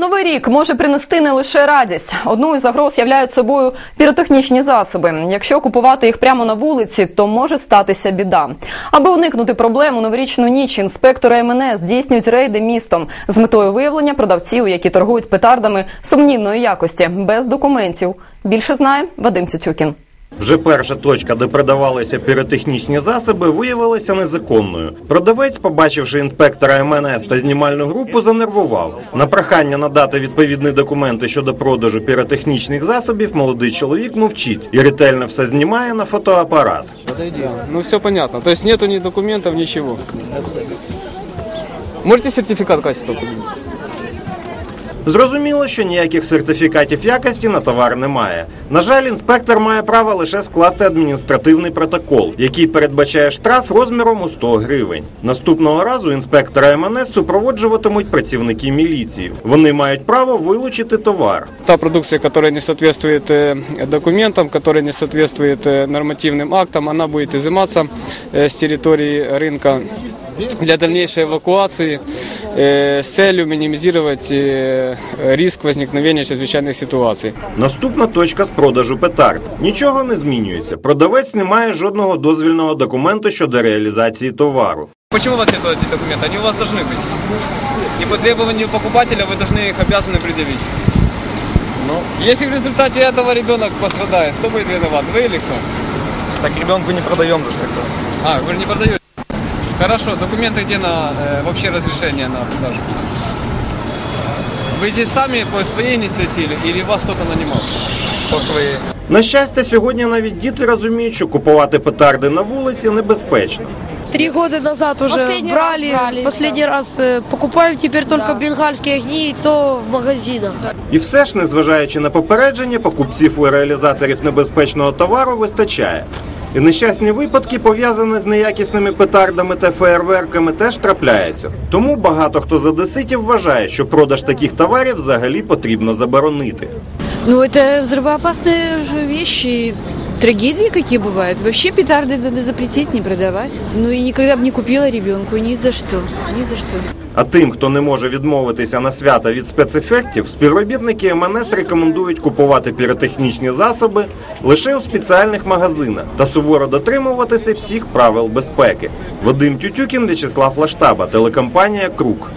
Новий рік може принести не лише радість. Одну із загроз являють собою піротехнічні засоби. Якщо купувати їх прямо на вулиці, то може статися біда. Аби уникнути проблем у новорічну ніч, інспектори МНС здійснюють рейди містом з метою виявлення продавців, які торгують петардами сумнівної якості без документів. Більше знає Вадим Цюцюкін. Вже перша точка, де продавалися піротехнічні засоби, виявилася незаконною. Продавець, побачивши інспектора МНС та знімальну групу, занервував. На прохання надати відповідні документи щодо продажу піротехнічних засобів, молодий чоловік мовчить і ретельно все знімає на фотоапарат. Ну все понятно. То есть нету ни документов, ничего. Можете сертификат качества купить? Зрозуміло, що ніяких сертифікатів якості на товар немає. На жаль, інспектор має право лише скласти адміністративний протокол, який передбачає штраф розміром у 100 гривень. Наступного разу інспектора МНС супроводжуватимуть працівники міліції. Вони мають право вилучити товар. Та продукция, которая не соответствует э, документам, которая не соответствует э, нормативным актам, она будет изыматься э, с территории рынка для дальнейшей эвакуации э, с целью минимизировать э, риск возникновения чрезвычайных ситуаций. Наступна точка з продажу петард. Нічого не змінюється. Продавець не має жодного дозвільного документу щодо реалізації товару. Почему у вас нет этих документов? Они у вас должны быть. И по требованию покупателя вы должны их обязаны предъявить. Ну, если в результате этого ребенок пострадает, кто будет виноват? Вы или кто? Так ребенку не продаем даже тогда. А, вы же не продаете. Хорошо, документы где на э, вообще разрешение на продажу? Вы здесь сами по своей инициативе или вас кто-то нанимал? По своей. На щастя, сьогодні навіть діти розуміють, що купувати петарди на вулиці небезпечно. Три года назад уже Последний брали, раз брали, последний раз э, покупаем теперь только бенгальские огни, и то в магазинах. І все ж, незважаючи на попередження, покупців і реалізаторів небезпечного товару вистачає. І нещасні випадки, пов'язані з неякісними петардами та феєрверками, теж трапляються. Тому багато хто з одеситів вважає, що продаж таких товарів взагалі потрібно заборонити. Ну, это взрывоопасные же вещи, трагедии какие бывают. Вообще петарды надо запретить, не продавать. Ну и никогда бы не купила ребенку, ни за что, ни за что. А тим, хто не може відмовитися на свята від спецефектів, співробітники МНС рекомендують купувати піротехнічні засоби лише у спеціальних магазинах та суворо дотримуватися всіх правил безпеки. Вадим Тютюкін, В'ячеслав Лаштаба, телекомпанія Крук.